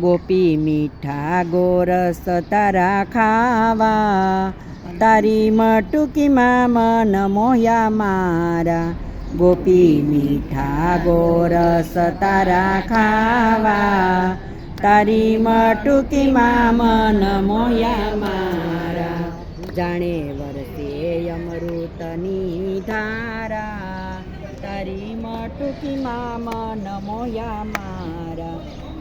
ગોપી મીઠા ગોરસ તારા ખાવા. તારી મટુકીમાં મન મોહ્યા મારા. ગોપી મીઠા ગોરસ તારા ખાવા. તારી મટુકીમાં મન મોહ્યા મારા. જાણે વરસે અમૃતની ધારા. તારી મટુકીમાં મન મોહ્યા મારા.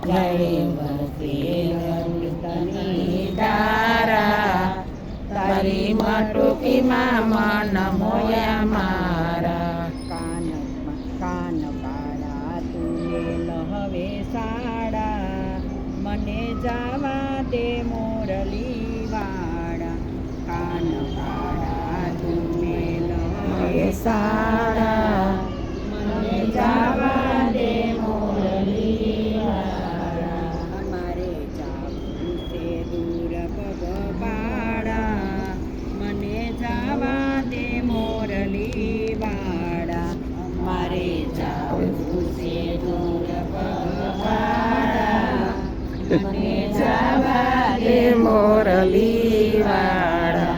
ધારા તારી મટુકીમાં મન મોયા મારા કાન કાન કાળા તુને લહવે સાડા મને જાવા દે મોરલી વાળા કાન કાળા તુને લહવે સાડા મોરલી વાળા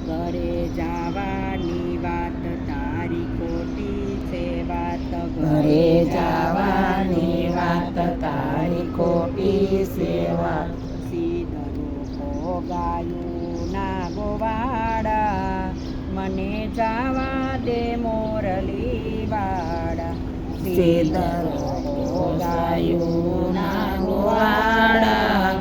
ઘરે જાવાની વાત તારી ખોટી છે વાત ઘરે જાવાની વાત તારી ખોટી સેવા. સીધરો ગાયું ના ગોવાડા મને જાવા દે મોરલી વાડા. સીધરો ગાયું ગોવાડા.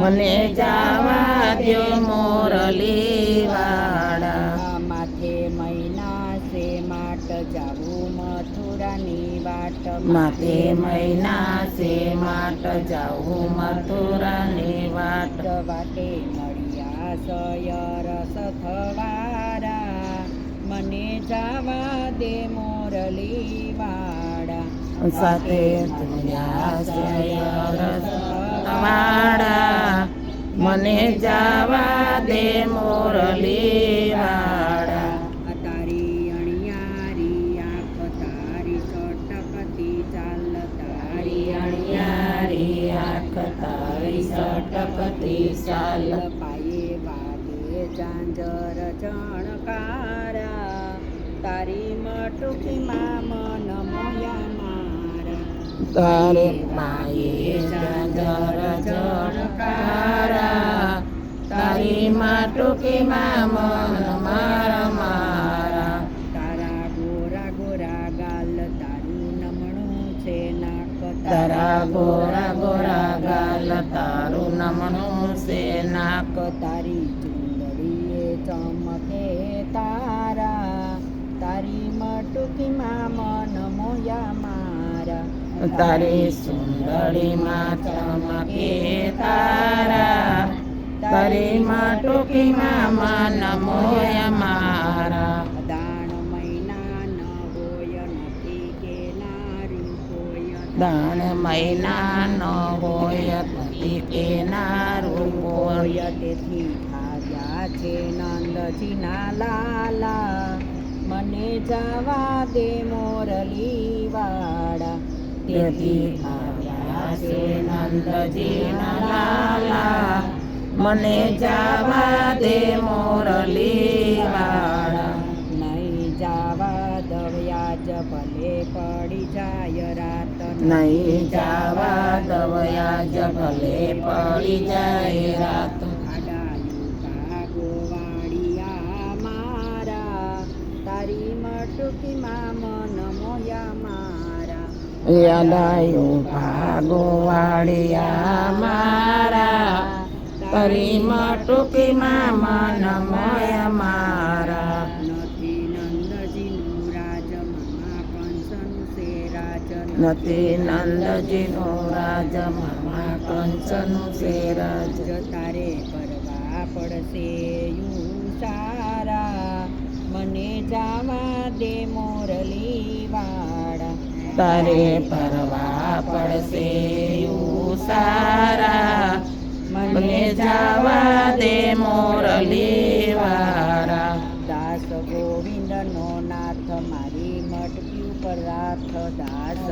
મને જાવા દે મોરલી વાડા. માથે મહિના સે માટ જાવું મથુરાની વાટ માથે મહિના સે માટ જાવું મથુરાની વાટ વાટે મળ્યા રસ સથવારા મને જાવા દે મોરલી વાડા સાથે વાડા મને જાવા દે મોરલી વાડા તારી અણિયારી આંખ તારી સટકતી ચાલ તારી અણિયારી આંખ તારી સટકતી ચાલ ઝાંઝર જણકારા તારી મટુકીમાં મન મોયા મારા તારે માયે ઝાંઝર જણકારા તારી માટુકીમાં મન મારા મારા. તારા ગોરા ગોરા ગાલ તારું નમણું છે નાક તારા ગોરા ગોરા ગાલ તારું નમણું છે નાક. તારી તારી મટુકીમાં મન મોયા મારા. તારી સુંદરીમાં ચમકે તારા. તારી માટુકીમાં મન મોયા મારા. દાણ મહિના ન હોય નથી કે નારી હોય. દાણ મહિના ન હોય નથી કે નારું હોય. હોય તેથી આવ્યા છે નંદજીના લાલા. મને જવા દે મોરલી વાળા તેથી આવ્યા છે નંદજીના લાલા મને જાવા દે મોરલી વાળા નહીં જાવા દવ્યા જ ભલે પડી જાય રાત નહીં જાવા દવયા જ ભલે પડી જાય રાત યાદાયું ભાગોવાળિયા મારા તારી માટુકીમાં મન મોય મારા. નથી નંદજીનું રાજ મામા કંસનું રાજ. છે રાજ તારે પડવા પડશે યુ સારા. મને જાવા દે મોરલી વાળા તારે પરવા પડશે સારા. મને જાવા દે મોરલી વાળા દાસ ગોવિંદનો નાથ મારી મટકી ઉપર રાથ દાસ